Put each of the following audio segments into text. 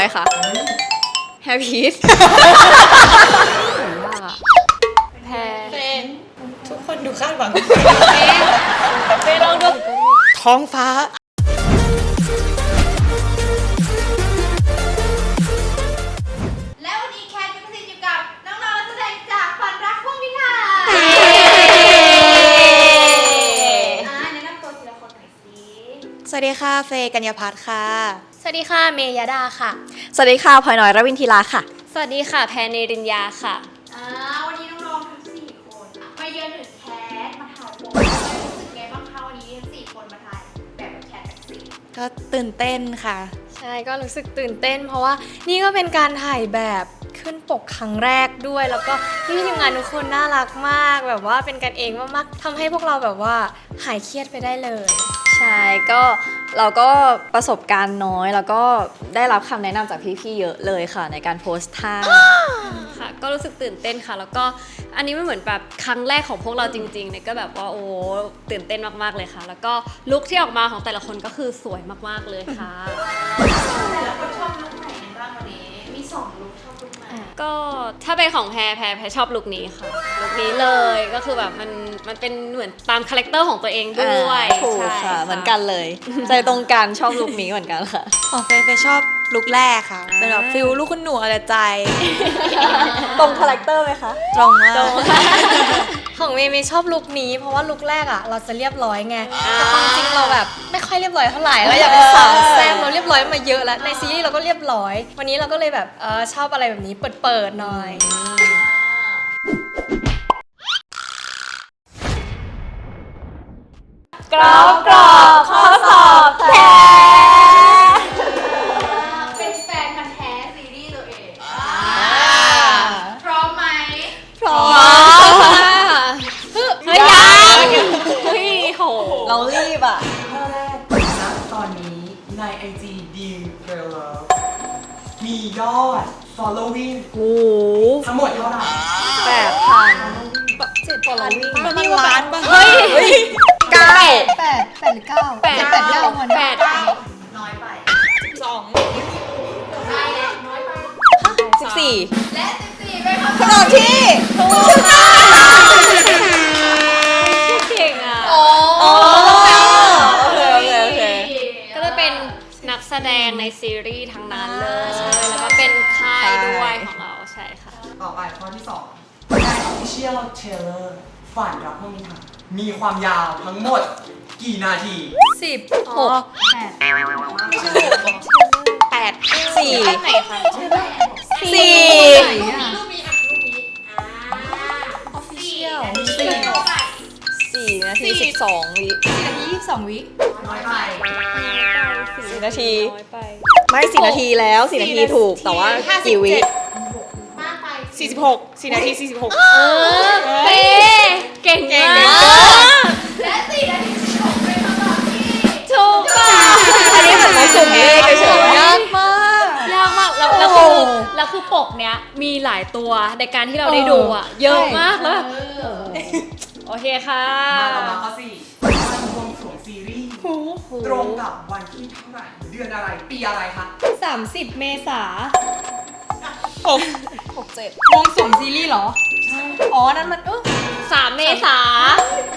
อยค่ะ แฮปปี้แพรทุกคนดูคาดหวังเฟรลองดูท้องฟ้า สวัสดีค่ะ เฟย์กัญญาพัฒน์ค่ะ สวัสดีค่ะ เมยดาค่ะ สวัสดีค่ะพลอยน้อยรวินทีลาค่ะ สวัสดีค่ะ แพรเนรินยาค่ะ อ่าวันนี้น้องๆทั้งสี่คนมาเยือนถึงแคทมาถ่ายโปรรู้สึกไงบ้างคะวันนี้ทั้งสี่คนมาถ่ายแบบแคทแบบสี่ก็ตื่นเต้นค่ะ ใช่ก็รู้สึกตื่นเต้น เพราะว่านี่ก็เป็นการถ่ายแบบขึ้นปกครั้งแรกด้วย แล้วก็พี่ทีมงานทุกคนน่ารักมาก แบบว่าเป็นกันเองมากๆทำให้พวกเราแบบว่าหายเครียดไปได้เลย ใช่ก็เราก็ประสบการณ์น้อย แล้วก็ได้รับคำแนะนำจากพี่ๆเยอะเลยค่ะ ในการโพสท่า ค่ะ ก็รู้สึกตื่นเต้นค่ะ แล้วก็อันนี้มันเหมือนแบบครั้งแรกของพวกเราจริงๆเนี่ยก็แบบว่าโอ้ตื่นเต้นมากๆเลยค่ะ แล้วก็ลุคที่ออกมาของแต่ละคนก็คือสวยมากๆเลยค่ะ ก็ถ้าเป็นของแพรแพรแพรชอบลุคนี้ค่ะลุคนี้เลยก็คือแบบมันมันเป็นเหมือนตามคาแรคเตอร์ของตัวเองด้วยอ่าถูกใช่ค่ะ เหมือนกันเลย ใจตรงกันชอบลุคนี้เหมือนกันค่ะ ของเฟย์เฟย์ชอบลุคแรกค่ะเป็นแบบฟิลลูกคุณหนูอะไรใจ ตรงคาแรคเตอร์ไหมคะ ตรงมาก ของเมย์เมย์ชอบลุคนี้ เพราะว่าลุคแรกอะเราจะเรียบร้อยไงแต่ความจริงเราแบบไม่ค่อยเรียบร้อยเท่าไหร่เราอยากเป็นสาวแซ่บเราเรียบร้อยมาเยอะแล้วในซีรีส์เราก็เรียบร้อย วันนี้เราก็เลยแบบเออชอบอะไรแบบนี้เปิดๆหน่อยกรอบกรอบข้อสอบแท้เป็น ด following โอ้ทั้งหมดเท่าไหร่แปดพันเจ็ดพันประมาณล้านป่ะเฮ้ยเก้าแปดแปดหรือเก้าแปดแปดเก้าวันแปดน้อยไปสองได้แล้วน้อยไปสิบสี่และ14เป็นคำตตออบบที่ถูกต้องเก่งอะโอ้โอเคโอเคโอเคก็จะเป็นนักแสดงในซีรีส์ทั้งนั้นเลยแล้วก็เป็นค่าย ด้วยของเราใช่ค่ะ ต่อไปข้อที่2ใน official trailer ฝันรักพวกนี้ค่ะมีความยาวทั้งหมดกี่นาที สิบหกแปดสี่ไหนคะสี่รูปนี้อะรูปนี้อ่า official สี่เท่าไหร่สี่ นาทีสิบสองวิสี่นาทียี่สิบสองวิน้อยไปสี่นาที น้อยไป ไม่สี่นาทีแล้วสี่นาทีถูก แต่ว่ากี่วิมากไปสี่สิบหกสี่นาทีสี่สิบหกเออเป๊ะเก่งมากและ4นาที16เป็นคำตอบที่ถูกต้องอันนี้เหมือนมาสุ่มเลขเฉยๆยากมากยากมากแล้วแล้วคือแล้วคือปกเนี้ยมีหลายตัวในการที่เราได้ดูอะ เยอะมากแล้วแบบ โอเคค่ะมาต่อมาข้อ4วันบวงสรวงซีรีส์ตรงกับวันที่เท่าไหร่เดือนอะไร ปีอะไรคะสามสิบเมษาหกหกเจ็ดวงสวงซีรีส์เหรออ๋อ นั่นมันเออสามเมษา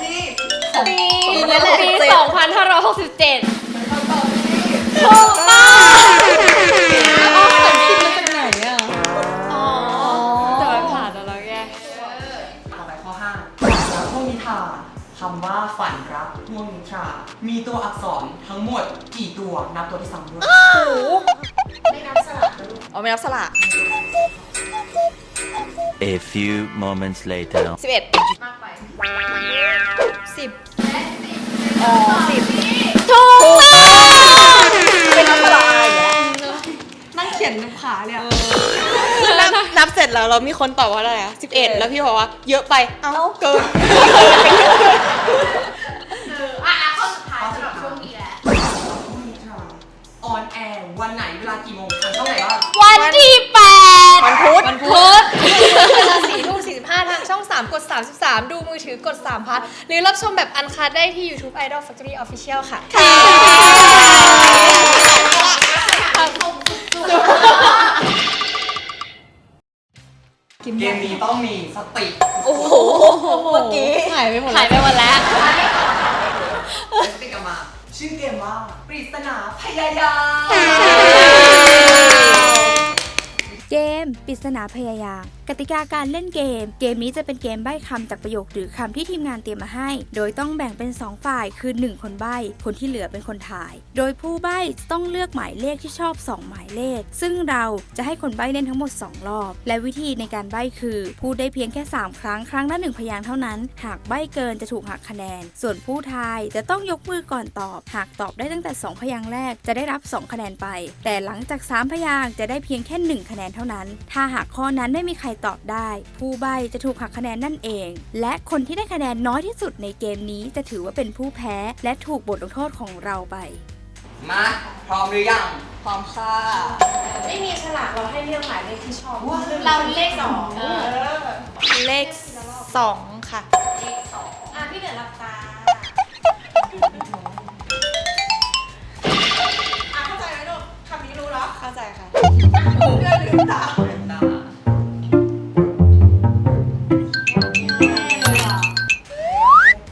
ปีปีนั่นแหละปีเจ็ดสองพันห้าร้อยหกสิบเจ็ด ทั้งหมดกี่ตัวนับตัวที่สามด้วยไม่นับสลับนะลูกเอาไม่รับสละ A few moments later. สิบเอ็ดมากไปสิบและ10อ๋อสิบถูกต้องเป็นรับสละอะไรอย่างเงี้ยนั่งเขียนขาเลยอะคือนับนับเสร็จแล้วเรามีคนตอบว่าอะไรอะสิบเอ็ดแล้วพี่บอกว่าเยอะไป เอ้าเกิน วันไหนเวลากี่โมงทางช่องไหนบ้าง วันที่แปดวันพุธวันพุธเวลาสี่ทุ่มสี่สิบห้าทางช่อง 3 กด 33 ดูมือถือกด 3พัทหรือรับชมแบบอันคัดได้ที่ YouTube Idol Factory Official ค่ะคำคมสุดเกมนี้ต้องมีสติโอ้โห เมื่อกี้ หายไปหมดหายไปหมดแล้ว สติกันมา ชื่อเกมว่าปริศนาพยายาม เกมปริศนาพยายามกติกาการเล่นเกม เกมนี้จะเป็นเกมใบ้คำจากประโยคหรือคำที่ทีมงานเตรียมมาให้ โดยต้องแบ่งเป็น 2 ฝ่ายคือ 1 คนใบ้ คนที่เหลือเป็นคนถ่าย โดยผู้ใบ้ต้องเลือกหมายเลขที่ชอบ 2 หมายเลข ซึ่งเราจะให้คนใบ้เล่นทั้งหมด 2 รอบ และวิธีในการใบ้คือ พูดได้เพียงแค่ 3 ครั้งครั้งละหนึ่งพยางค์เท่านั้น หากใบ้เกินจะถูกหักคะแนน ส่วนผู้ทายจะต้องยกมือก่อนตอบ หากตอบได้ตั้งแต่ 2 พยางค์แรกจะได้รับ 2 คะแนนไป แต่หลังจาก 3 พยางค์จะได้เพียงแค่ 1 คะแนนเท่านั้น ถ้าหากข้อนั้นไม่มีใครตอบได้ ผู้ใบ้จะถูกหักคะแนนนั่นเอง และคนที่ได้คะแนนน้อยที่สุดในเกมนี้จะถือว่าเป็นผู้แพ้ และถูกบทลงโทษของเราไป มาพร้อมหรือยัง พร้อมค่ะ ไม่มีฉลากเราให้เลือกหมายเลขที่ชอบ เราเลขสองเลขสองค่ะ เลขสองอะพี่เหนือหลับตาอะเข้าใจไหมลูกคำนี้รู้เหรอเข้าใจค่ะเพื่อนลืมตา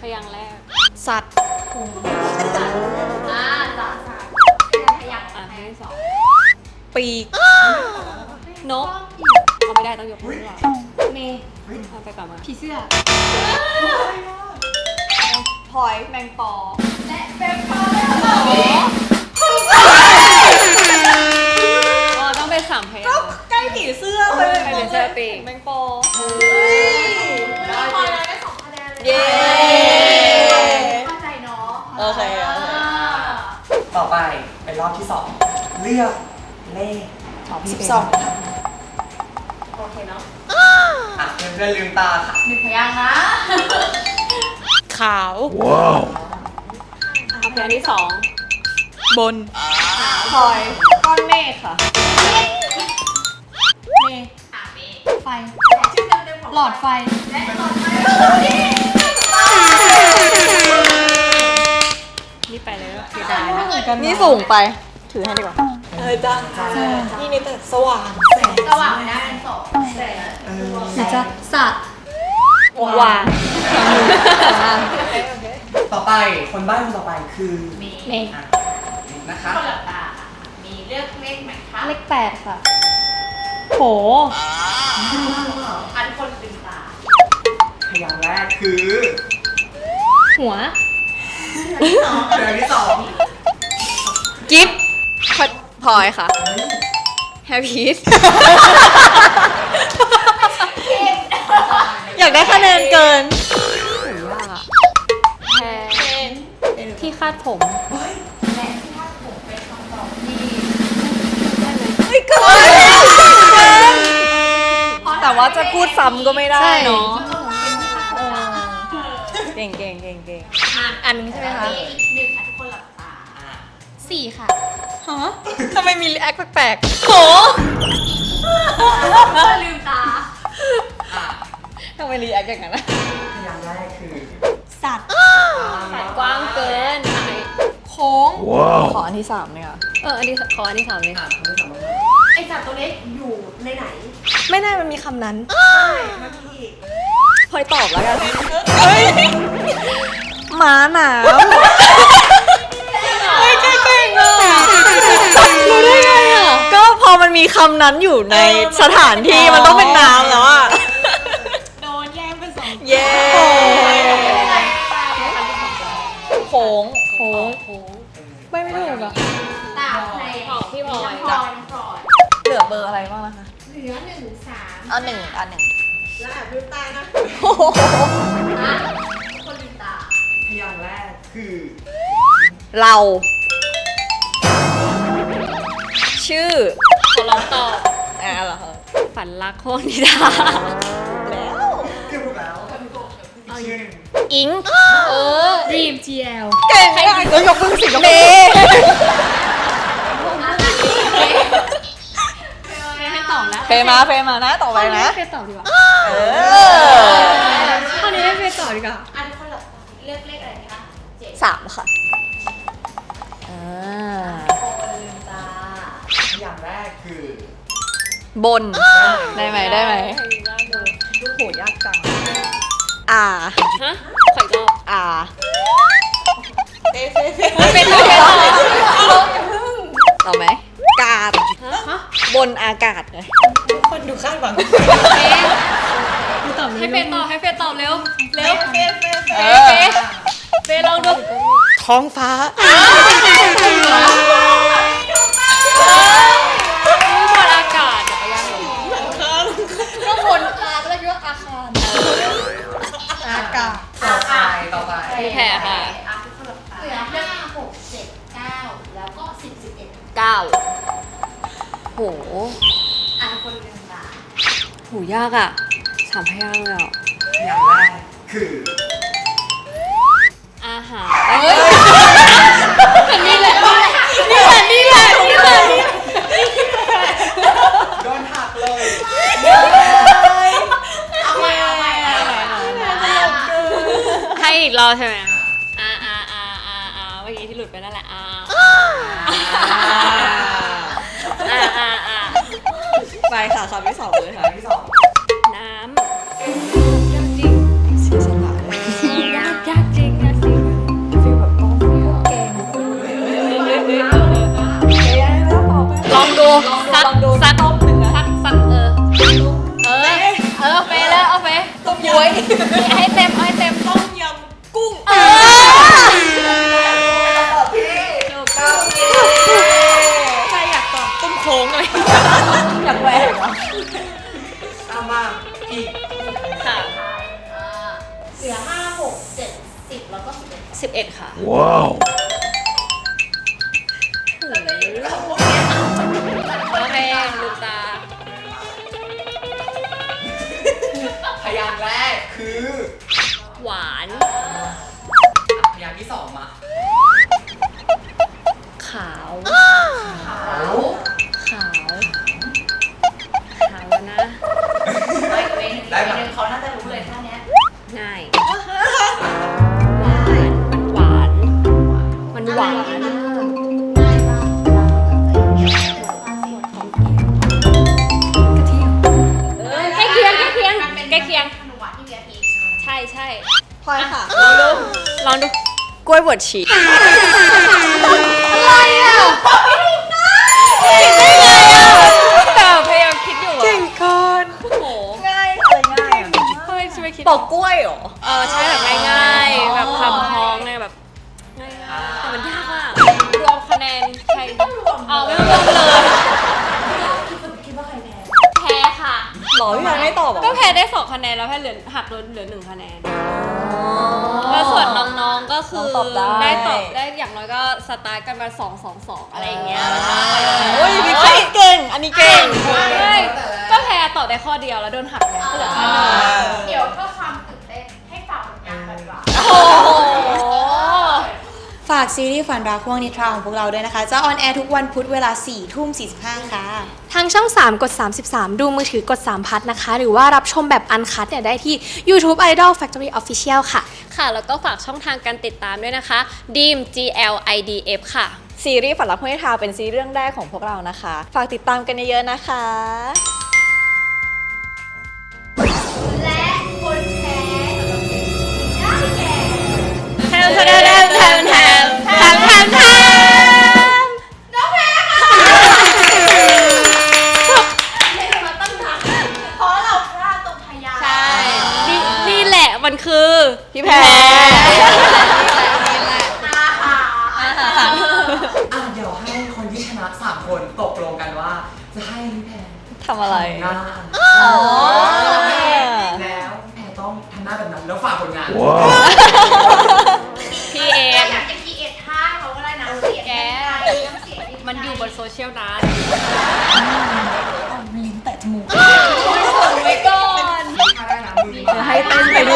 พยางค์แรกสัตว์อ่าสามสามพยักอะพยางค์สองปีกนกเอาไม่ได้ต้องยกมือก่อนเมย์เอาไปก่อนมาผีเสื้อพลอยแมงปอและเป็นพอแล้วเหรออ๋อ เสื้อเลย ไปเป็นเสื้อปีกแมงปอ ได้พอแล้วได้สองคะแนนเลยเย้เข้าใจเนาะโอเคโอเคอ่าต่อไปเป็นรอบที่สองเลือกเลขสิบสองโอเคเนาะอะเพื่อนๆลืมตาค่ะหนึ่งพยางค์นะขาวเอาพยางค์ที่สองบน พลอยก้อนเมฆค่ะเมย์อะเมย์ ไฟ ชื่อเต็มๆของหลอดไฟ และหลอดไฟนี่นี่ไปเลยก็คือได้นะนี่สูงไป ถือให้ดีกว่านี่นี่แต่สว่างสว่างไม่ได้เป็นสองแต่หรือจะสัตว์วางต่อไปคนบ้านคนต่อไปคือมีเมย์อะนะคะคนหลับตาค่ะมีเลือกเลขไหมคะ เลขแปดค่ะ โห อันคนลืมตาพยางค์แรกคือหัว พยางค์ที่สองกิฟต์พลอยค่ะ แฮปปี้อยากได้คะแนนเกินแพรที่คาดผมและที่ถ้าผมเป็นคำตอบที่ แต่ว่าจะพูดซ้ำก็ไม่ได้ใช่เนาะเป็นคำตอบที่เก่งเก่งเก่งเก่งอันนี้ใช่ไหมคะมีอีกหนึ่งอันทุกคนหลับตาอะสี่ค่ะทำไมมีแอคแปลกๆโหลืมตาอะทำไมรีแอคอย่างนั้นนะพยางค์แรกคือสัตว์สายกว้างเกินอะโค้งขออันที่สามเนี่ยเอออันนี้ขออันที่สามเลยอะคำที่สองว่าไอสัตว์ตัวเล็กอยู่ในไหน ไม่น่ามันมีคำนั้นพลอยตอบแล้วกันม้าหนาวเฮ้ยเก่งๆอะรู้ได้ไงอะ ก็พอมันมีคำนั้นอยู่ในสถานที่มันต้องเป็นน้ำแล้วอะ เอาหนึ่งอันหนึ่งแล้วแอบลืมตานะคนลืมตาพยางค์แรกคือ เรา ชื่อขอลองตอบอ่าเหรอคะฝันรักโคนิดาแล้วเกือบถูกแล้วอีกชื่อหนึ่งอิงเออ Dream GL เก่งอะแล้วยกมือสิกับเมย์ไม่ใตอบแล้วเฟยมาเฟยมานะต่อไปนะเฟยตอบดีกว่าเออข้อนี้ให้เฟยตอบดีกว่าอันคนหลับตาเลือกเลขอะไรคะเจ็ดสามค่ะอ่าคนลืมตาพยางค์แรกคือคือบน ได้ไหมได้ไหมโหยากจังอ่าฮะขออีกรอบอ่าเฟ่เฟ่เฟ่เป็นต่อเป็นต่อต่อไหมกาด บนอากาศเลยคนดูคาดหวังให้เฟย์ตอบให้เฟย์ตอบเร็วเร็วเฟ่เฟ่เฟ่เฟย์เฟย์ลองดูท้องฟ้าากอะสามพยางค์เลยอะอย่างแรกคืออาหารเอ้ยนี่แหละนี่แหละนี่แหละนี่แหละโดนหักเลยเอาใหม่เอาใหม่เอาใหม่ให้อีกรอบใช่ไหมอ่าอ่าอ่าอ่าอ่าเมื่อกี้ที่หลุดไปนั่นแหละอ่าอ่าอ่าอ่าไปค่ะคำที่สองเลยค่ะคำที่สอง กล้วยบวชชีแต่พยายามคิดอยู่อะเก่งเกินโอ้โหง่ายอะไรง่ายเฮ้ยช่วยคิดปอกกล้วยเหรอ เออใช่แบบง่ายๆแบบคำพ้อ หรอพี่ยังไม่ตอบเหรอก็แพ้ได้สองคะแนนแล้วแพ้เหลือหักเหลือเหลือหนึ่งคะแนนแล้วส่วนน้องๆก็คือน้องตอบได้ตอบได้อย่างน้อยก็สตาร์ทกันมาสองสองสองอะไรอย่างเงี้ยโอ้ยพี่พลอยเก่ง อันนี้เก่ง ใช่ก็แพ้ตอบได้ข้อเดียวแล้วโดนหักแล้วก็เหลือข้อเดียว เดี๋ยวเพื่อความตื่นเต้นให้ฝากผลงานกันดีกว่า โอ้โห ฝากซีรีส์ฝันรักห่วงนิทราของพวกเราด้วยนะคะ จะออนแอร์ทุกวันพุธเวลา4ทุ่ม45ค่ะ ทางช่อง 3 กด 33 ดูมือถือกด 3 พัทนะคะ หรือว่ารับชมแบบอันคัดเนี่ยได้ที่ YouTube Idol Factory Official ค่ะ ค่ะ แล้วก็ฝากช่องทางการติดตามด้วยนะคะดีม G L I D F ค่ะ ซีรีส์ฝันรักห้วยทาวเป็นซีรีส์เรื่องแรกของพวกเรานะคะ ฝากติดตามกันเยอะๆนะคะ และคนแพ้ได้แก่ แทมแทมแทม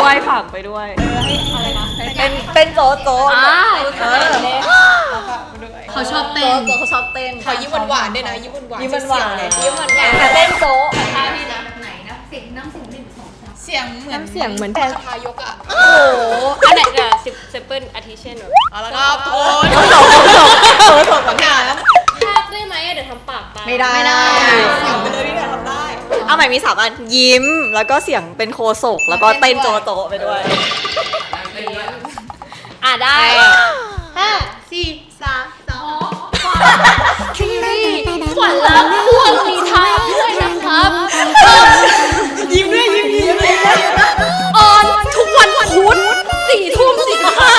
ด้วยฝากไปด้วยเต้นเต้นโจ๊ะโจ๊ะอ้าวเออเขาชอบเต้นโจ๊ะเขาชอบเต้นขอยิ้มหวานๆด้วยนะ ยิ้มหวานๆยิ้มหวานเสียงเลยๆยิ้มหวานๆแต่เต้นโจ๊ะท่าพี่นะแบบไหนนะเสียงน้ำเสียงหนึ่งสองสามเสียงเหมือนเสียงเหมือนคาทายกอะโอ้โหอันไหนเดี๋ยวสิบเซเปิลอาทิเช่นแบบเอาแล้วก็โอ้ยโจ๊ะโจ๊ะโจ๊ะโจ๊ะโจ๊ะถามภาพได้ไหมอะเดี๋ยวทำปากตามไม่ไเาใหม่มีสามอันยิ้มแล้วก็เสียงเป็นโคศกแล้วก็เต้นโจโตไปด้วย อะได้ห้าสี่สามสองซีรีส์ขวัญรักพวกมีทางด้วยนะครับยิ้มด้วยยิ้มยิ้มออนทุกวันพุธสี่ทุ่มสิบห้า